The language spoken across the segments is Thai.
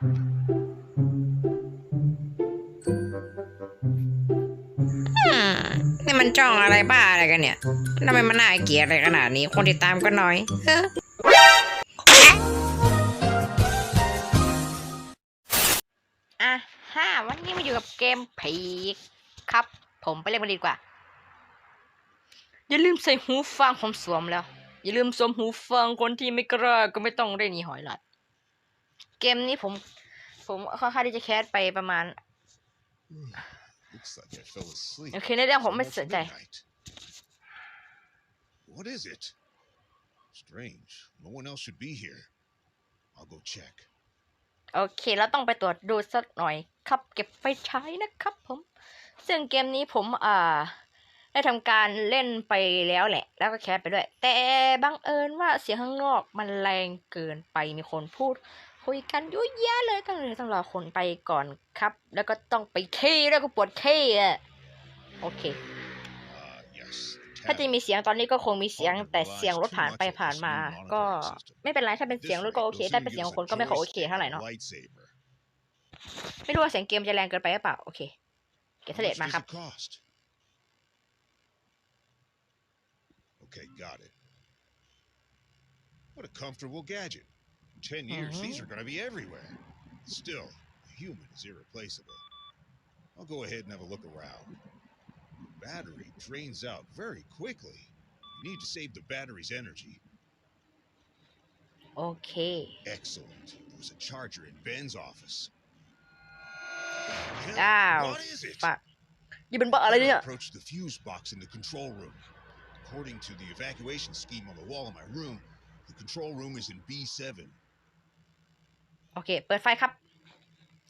นี่มันจ้องอะไรบ้าอะไรกันเนี่ยทำไมมันน่าเกลียดอะไรขนาดนี้ คนติดตามก็น้อยเอออะฮ่าวันนี้มาอยู่กับเกมผีครับ ผมไปเล่นมันดีกว่า อย่าลืมใส่หูฟังผมสวมแล้ว อย่าลืมสวมหูฟังคนที่ไม่กล้าก็ไม่ต้องเล่นนี่หอยหลัด เกมนี้ผม ผมค่อนข้างที่จะแคสไปประมาณ Looks like I fell asleep. โอเคในเรื่องผมไม่ Almost สนใจ midnight. What is it? Strange. No one else should be here. I'll go check. โอเคแล้วต้องไปตรวจดูสักหน่อย ครับเก็บไฟใช้นะครับผม ซึ่งเกมนี้ผมอ่า ได้ทำการเล่นไปแล้วแหละ แล้วก็แคสไปด้วย แต่บังเอิญว่าเสียงข้างนอกมันแรงเกินไปมีคนพูด คุยกันยุ่ยแย่เลยก็เลยต้องรอคนไปก่อนครับ แล้วก็ต้องไปขี้แล้วก็ปวดขี้อะโอเค Ah, yes. the ถ้าจะ tavern. มีเสียงตอนนี้ก็คงมีเสียงแต่เสียงรถผ่านไปผ่านมา ก็ไม่เป็นไรถ้าเป็นเสียงรถก็โอเคถ้าเป็นเสียงคนก็ไม่ค่อยโอเคเท่าไหร่เนาะ Lightsaber. ไม่รู้ว่าเสียงเกมจะแรงเกินไปหรือเปล่าโอเคเก็บ How เสด็จ much มา does ครับ it cost? Okay, got it. What a comfortable gadget. 10 years, uh-huh. these mm-hmm. are going to be everywhere. Still, the human is irreplaceable. I'll go ahead and have a look around. The battery drains out very quickly. You need to save the battery's energy. Okay. Excellent. There was a charger in Ben's office. Hell, Ow. What is it? You've been approached the fuse box in the control room. According to the evacuation scheme on the wall of my room, the control room is in B7. โอเค เปิดไฟครับ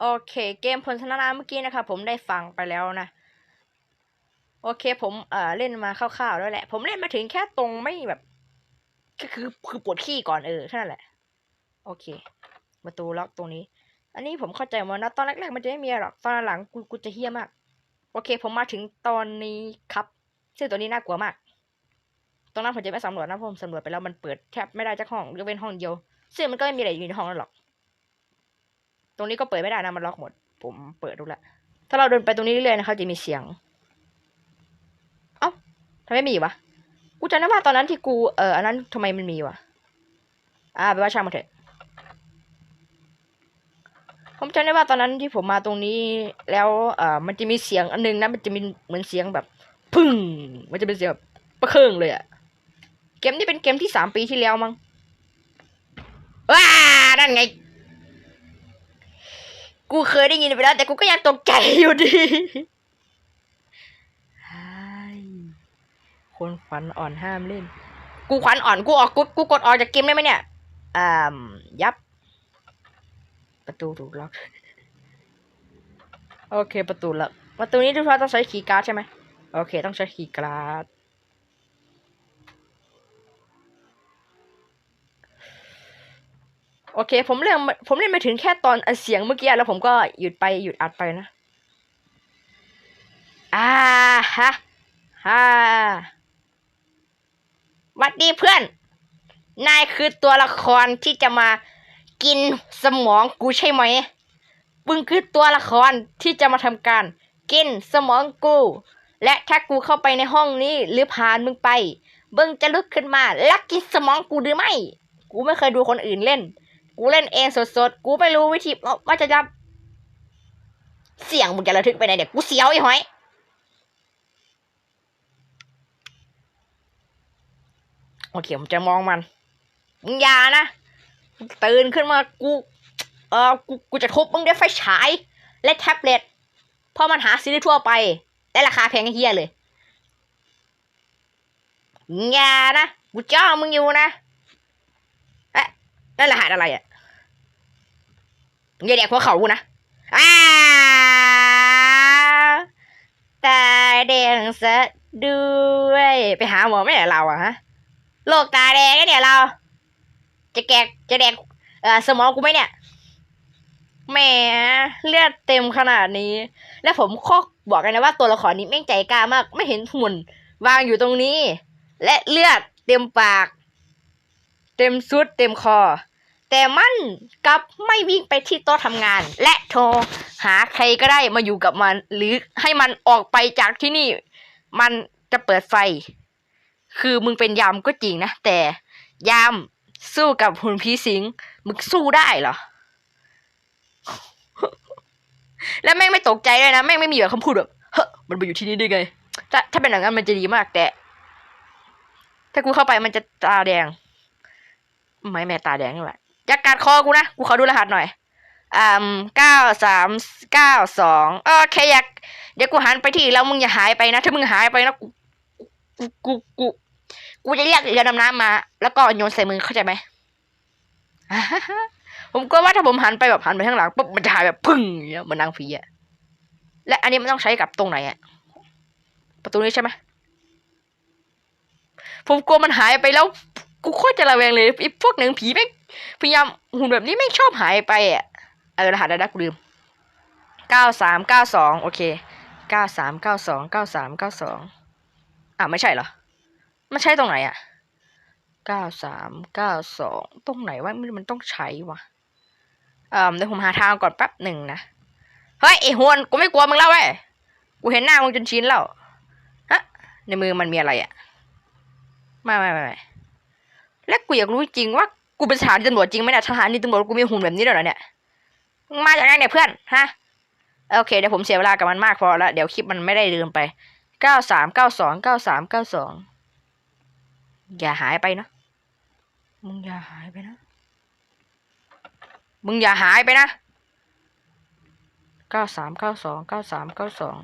โอเค เกมผลสนทนาเมื่อกี้นะครับผมได้ฟังไปแล้วนะ โอเค ผมเอ่อเล่นมาคร่าวๆแล้วแหละ ผมเล่นมาถึงแค่ตรงไม่แบบก็คือคือปวดขี้ก่อนเออแค่นั้นแหละ โอเค ประตูล็อกตรงนี้ อันนี้ผมเข้าใจมานะตอนแรกๆมันจะไม่มีหรอกตอนหลังกูกูจะเฮี้ยมาก โอเค ผมมาถึงตอนนี้ครับซึ่งตัวนี้น่ากลัวมากตรงนั้นผมจะไม่สำรวจนะพราะผมสำรวจไปแล้วมันเปิดแทบไม่ได้จากห้องยกเว้นห้องเดียวซึ่งมันก็ไม่มีอะไรอยู่ในห้องนั้นหรอก ตรงนี้ก็เปิดไม่ได้นะมันล็อกหมด ผมเปิดดูละถ้าเราเดินไปตรงนี้เรื่อยๆนะครับจะมีเสียง เอ้าทำไมไม่มีวะกูจำได้ว่าตอนนั้นที่กูเอออันนั้นทำไมมันมีวะอ่าไปว่าช่างมันเถอะผมจำได้ว่าตอนนั้นที่ผมมาตรงนี้แล้วเอ่อมันจะมีเสียงอันนึงนะมันจะมีเหมือนเสียงแบบ พึ่ง มันจะเป็นเสียงแบบประเคร่งเลยอะเกมนี้เป็นเกมที่สามปีที่แล้วมั้งว้านั่นไง กูเคยได้ยินไปแล้ว แต่กูก็ยังตกใจอยู่ดีไอ้คนขวัญอ่อนห้ามเล่น กูขวัญอ่อนกูออกกูกูกดออกจากเกมได้ไหมเนี่ยอ่ายับ ประตูถูกล็อก โอเคประตูล็อกประตูนี้ทุกท่านต้องใช้คีย์การ์ดใช่ไหมโอเค ต้องใช้คีย์การ์ด โอเค ผมเล่นผมเล่นมาถึงแค่ตอนเสียงเมื่อกี้แล้วผมก็หยุดไปหยุดอัดไปนะอ่าฮะฮ่าวัดดีเพื่อน นายคือตัวละครที่จะมากินสมองกูใช่ไหมมึงคือตัวละครที่จะมาทำการ กินสมองกู และถ้ากูเข้าไปในห้องนี้ หรือผ่านมึงไปมึงจะลุกขึ้นมาแล้วกินสมองกูหรือไม่ กูไม่เคยดูคนอื่นเล่น กูเล่นเองสดๆ กูไม่รู้วิธีว่าจะจับ เสียงมึงจะระทึกไปไหนเดี๋ยกูเสียวไอ้หอย โอเคผมจะมองมัน มึงอย่านะ ตื่นขึ้นมากู เออกูกูจะทุบมึงด้วยไฟฉาย และแท็บเล็ต เพราะมันหาซื้อได้ทั่วไป และราคาแพงเฮี้ยเลยมึงอย่านะ กูจ้องมึงอยู่นะ นั่นรหัสอะไรอะมึงอย่าแดกหัวเขากูนะอ้าตาแดงซะด้วย ไปหาหมอไม่ได้เราอะฮะโรคตาแดงเนี่ยเรา จะแกกจะแดกเอ่อสมองกูไหมเนี่ยแหมเลือดเต็มขนาดนี้ และผมข้อบอกกันนะว่าตัวละครนี้แม่งใจกล้ามาก ไม่เห็นหุ่นวางอยู่ตรงนี้ และเลือดเต็มปาก เต็มซุดเต็มคอ แต่มันกลับไม่วิ่งไปที่โต๊ะทำงาน และโทรหาใครก็ได้มาอยู่กับมัน หรือให้มันออกไปจากที่นี่ มันจะเปิดไฟ คือมึงเป็นยามก็จริงนะ แต่ยามสู้กับหุ่นผีสิง มึงสู้ได้เหรอ แล้วแม่งไม่ตกใจเลยนะ แม่งไม่มีแบบคำพูดแบบเฮ้มันไปอยู่ที่นี่ได้ไง ถ้าถ้าเป็นอย่างนั้นมันจะดีมากแต่ ถ้ากูเข้าไปมันจะตาแดง ไม่แม่ตาแดงนี่แหละจะกัดคอกูนะกูขอดูรหัสหน่อยอ่าเก้าสามเก้าสองโอเคอยากเดี๋ยวกูหันไปที่แล้วมึงอย่าหายไปนะ ถ้ามึงหายไปนะกูกูกูกูจะเรียกเรือดำน้ำมา แล้วก็โยนใส่มือเข้าใจไหมผมก็ว่าถ้าผมหันไปแบบหันไปข้างหลังปุ๊บมันจะหายแบบพึ่งเงี้ยมันนางผีอะและอันนี้มันต้องใช้กับตรงไหนอะประตูนี้ใช่ไหมผมกลัวมันหายไปแล้ว กูโคตรจะระแวงเลยไอ้พวกหนังผีแม่งพยายามหุ่นแบบนี้แม่งชอบหายไปอะเออรหัสได้กูลืมเก้าสามเก้าสองโอเคเก้าสามเก้าสองเก้าสามเก้าสองอะไม่ใช่เหรอมันใช่ตรงไหนอะเก้าสามเก้าสองตรงไหนวะมันมันต้องใช้วะเอ่อเดี๋ยวผมหาทางก่อนแป๊บหนึ่งนะเฮ้ยไอ้ฮวนกูไม่กลัวมึงแล้วเว้ยกูเห็นหน้ามึงจนชินแล้วฮะในมือมันมีอะไรอะไม่ไม่ไม่ไม่ และกูอยากรู้จริงว่ากูเป็นสถานีตำรวจจริงไหมเนี่ยสถานีตำรวจกูมีหุ่นแบบนี้ด้วยเหรอเนี่ยมาจากไหนเนี่ยเพื่อนฮะโอเคเดี๋ยวผมเสียเวลากับมันมากพอแล้วเดี๋ยวคลิปมันไม่ได้ลืมไปเก้าสามเก้าสองเก้าสามเก้าสองอย่าหายไปนะมึงอย่าหายไปนะมึงอย่าหายไปนะเก้าสามเก้าสองเก้าสามเก้าสอง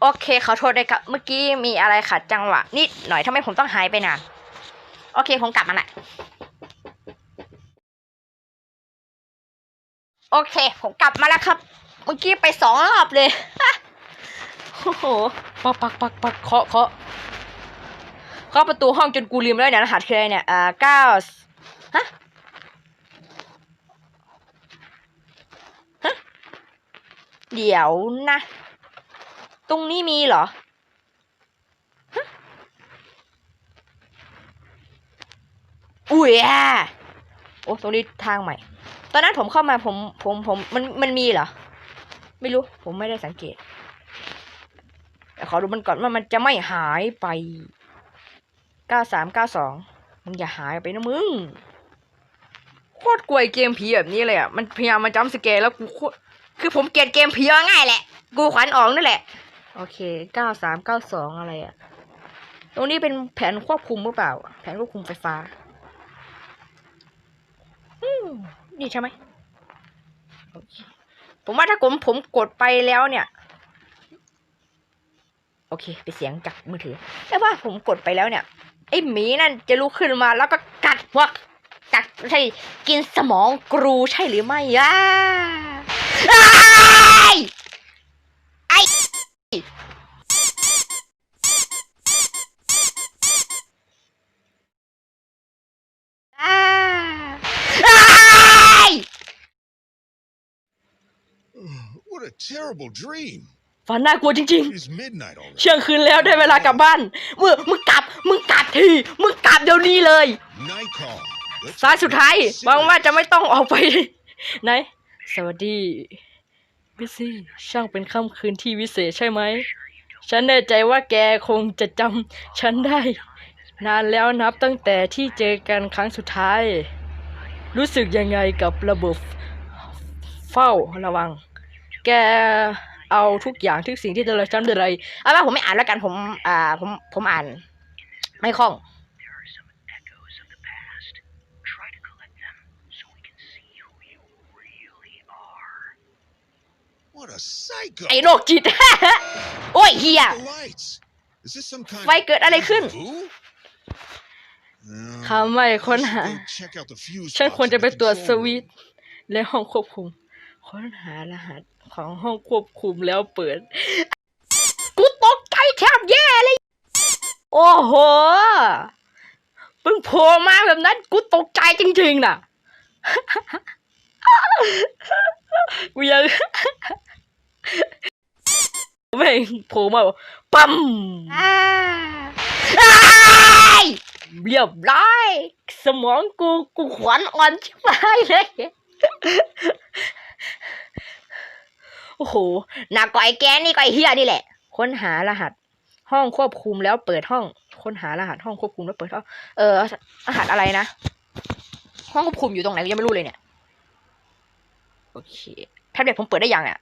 โอเคขอโทษด้วยครับ เมื่อกี้มีอะไรขัดจังหวะนิดหน่อยทำไมผมต้องหายไปนาน โอเคผมกลับมาแหละโอเค ผมกลับมาแล้วครับ เมื่อกี้ไปสองรอบเลยโอ้โหปักปักปักปักเคาะเคาะเคาะประตูห้องจนกูลืมแล้วเนี่ยรหัสคืออะไรเนี่ยอ่าเก้าฮะฮะเดี๋ยวนะ ตรงนี้มีเหรอ ยอะโอ้ตรงนี้ทางใหม่ ตอนนั้นผมเข้ามาผมผมผมมันมันมีเหรอ ไม่รู้ ผมไม่ได้สังเกตขอดูมันก่อนว่ามันจะไม่หายไปเก้าสามเก้าสองมึงอย่าหายไปนะมึงโคตรกลัวไอ้เกมผีแบบนี้เลยอะมันพยายามมาจัมป์สแกร์แล้วกูโคตรคือผมเกลียดเกมผีเอาง่ายแหละ กูขวัญออกนั่นแหละ โอเคเก้าสามเก้าสองอะไรอะ ตรงนี้เป็นแผนควบคุมหรือเปล่า แผนควบคุมไฟฟ้า นี่ใช่ไหมผมว่าถ้าผมผมกดไปแล้วเนี่ย โอเคไปเสียงจากมือถือแต่ว่าผมกดไปแล้วเนี่ยไอ้หมีนั่นจะลุกขึ้นมาแล้วก็กัดพวกกัดใช่กินสมองกรูใช่หรือไม่อะอ้ายไอ้อ้าอ้าย What a terrible dream. ฝันน่ากลัวจริง It is midnight already. ๆเที่ยงคืนแล้วได้เวลากลับบ้านมึงมึงกลับ มึงกลับทีมึงกลับเดี๋ยวนี้เลย Night call. Let's สายสุดท้าย get หวังว่า serious. จะไม่ต้องออกไปไหนสวัสดีบิซี่ช่างเป็นค่ำคืนที่วิเศษใช่ไหม ฉันแน่ใจว่าแกคงจะจำฉันได้ นานแล้วนับตั้งแต่ที่เจอกันครั้งสุดท้าย รู้สึกยังไงกับระบบ เฝ้าระวัง แกเอาทุกอย่างทุกสิ่งที่เราจำได้เลยเอาว่าผมไม่อ่านแล้วกันผมอ่าผมผมอ่าน ไม่คล่อง There are some echoes of the past. Try to collect them so we can see who you really are. What a psycho. ไอ้โรคจิต โอ้ยเฮีย The lights. Is this some kind ไฟเกิดอะไรขึ้น of boo? No. ข้าไม่ค้นหา I should go check out the fuse ฉัน box ควร in จะ the ไปตรวจ control สวิต room. ช์และห้องควบคุม ค้นหารหัสของห้องควบคุมแล้วเปิด กูตกใจแทบแย่เลย โอ้โหเพิ่งโผล่มาแบบนั้น กูตกใจจริงๆน่ะ กูยังแม่งโผล่มาแบบปั๊มอ้ายอ้ายเรียบร้อยสมองกูกูขวัญอ่อนชิบหายเลย โอ้โหหนักกว่าไอ้แกนี่ก็ไอ้เฮียนี่แหละ ค้นหารหัส ห้องควบคุมแล้วเปิดห้อง ค้นหารหัสห้องควบคุมแล้วเปิดห้อง เออ รหัสอะไรนะ ห้องควบคุมอยู่ตรงไหนยังไม่รู้เลยเนี่ย โอเค แท็บเล็ตผมเปิดได้ยังอะ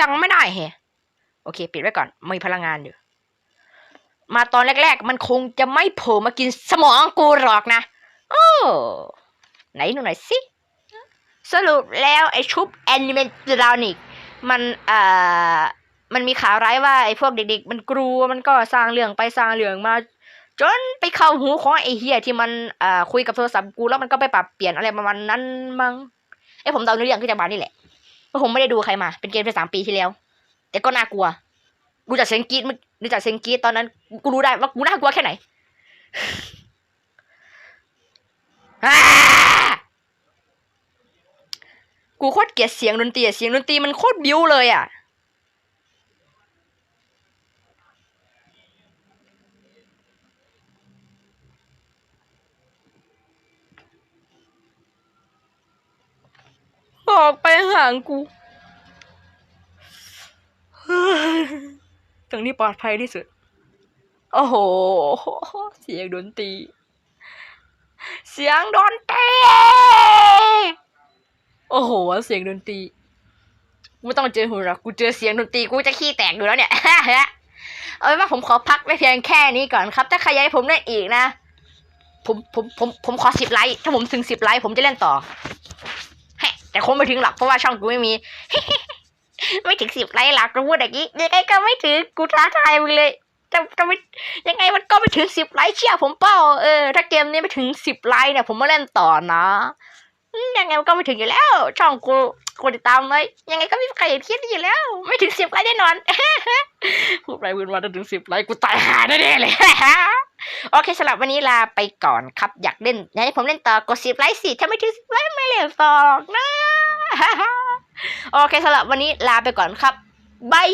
ยังไม่ได้แฮโอเค ปิดไว้ก่อน มีพลังงานอยู่ มาตอนแรก ๆ มันคงจะไม่โผล่มากินสมองกูหรอกนะ โอ้ ไหนหนูหน่อยสิ สรุปแล้วไอ้ชุบแอนิเมตรอนิกมันเอ่อมันมีข่าวร้ายว่าไอ้พวกเด็กๆ มันกลัวมันก็สร้างเรื่องไปสร้างเรื่องมา จนไปเข้าหูของไอ้เฮียที่มันเอ่อคุยกับโทรศัพท์กูแล้วมันก็ไปปรับเปลี่ยนอะไรประมาณนั้นมั้งไอ้ผมเดาในเรื่องที่จะมานี่แหละเพราะผมไม่ได้ดูใครมา เป็นเกมไปสามปีที่แล้ว แต่ก็น่ากลัวดูจากเสียงกีดมันดูจากเสียงกีดตอนนั้นกูรู้ได้ว่ากูน่ากลัวแค่ไหน กูโคตรเกลียดเสียงดนตรีอะเสียงดนตรีมันโคตรบิ้วเลยอะออกไปห่างกูตรงนี้ปลอดภัยที่สุด โอ้โห เสียงดนตรี เสียงดนตรีโอ้โห เสียงดนตรีกูไม่ต้องเจอหูหรอกกูเจอเสียงดนตรีกูจะขี้แตกอยู่แล้วเนี่ยเอาเป็นว่าผมขอพักไว้เพียงแค่นี้ก่อนครับ ถ้าใครอยากให้ผมเล่นอีกนะ ผมผมผมผมขอสิบไลค์ถ้าผมถึงสิบไลค์ผมจะเล่นต่อแฮแต่คงไม่ถึงหรอกเพราะว่าช่องกูไม่มี ไม่ถึงสิบไลค์หรอกกูพูดอย่างนี้ยังไงก็ไม่ถึงกูท้าทายมึงเลยจะจะไม่ยังไงมันก็ไม่ถึงสิบไลค์เชื่อผมเปล่าเออถ้าเกมนี้ไม่ถึงสิบไลค์เนี่ยผมมาเล่นต่อนะ ยังไงมันก็ไม่ถึงอยู่แล้ว ช่องกูกดติดตามเลยยังไงก็ไม่มีใครเห็นคลิปนี้อยู่แล้ว ไม่ถึงสิบไลค์แน่นอนพูดไปพูดมานถึงสิบไลค์กูตายหาแน่ๆเลยโอเคสำหรับวันนี้ลาไปก่อนครับอยากเล่นอยากให้ผมเล่นต่อกดสิบไลค์สิถ้าไม่ถึงสิบไลค์ไม่เล่นต่อหรอกนะโอเคสำหรับวันนี้ลาไปก่อนครับบาย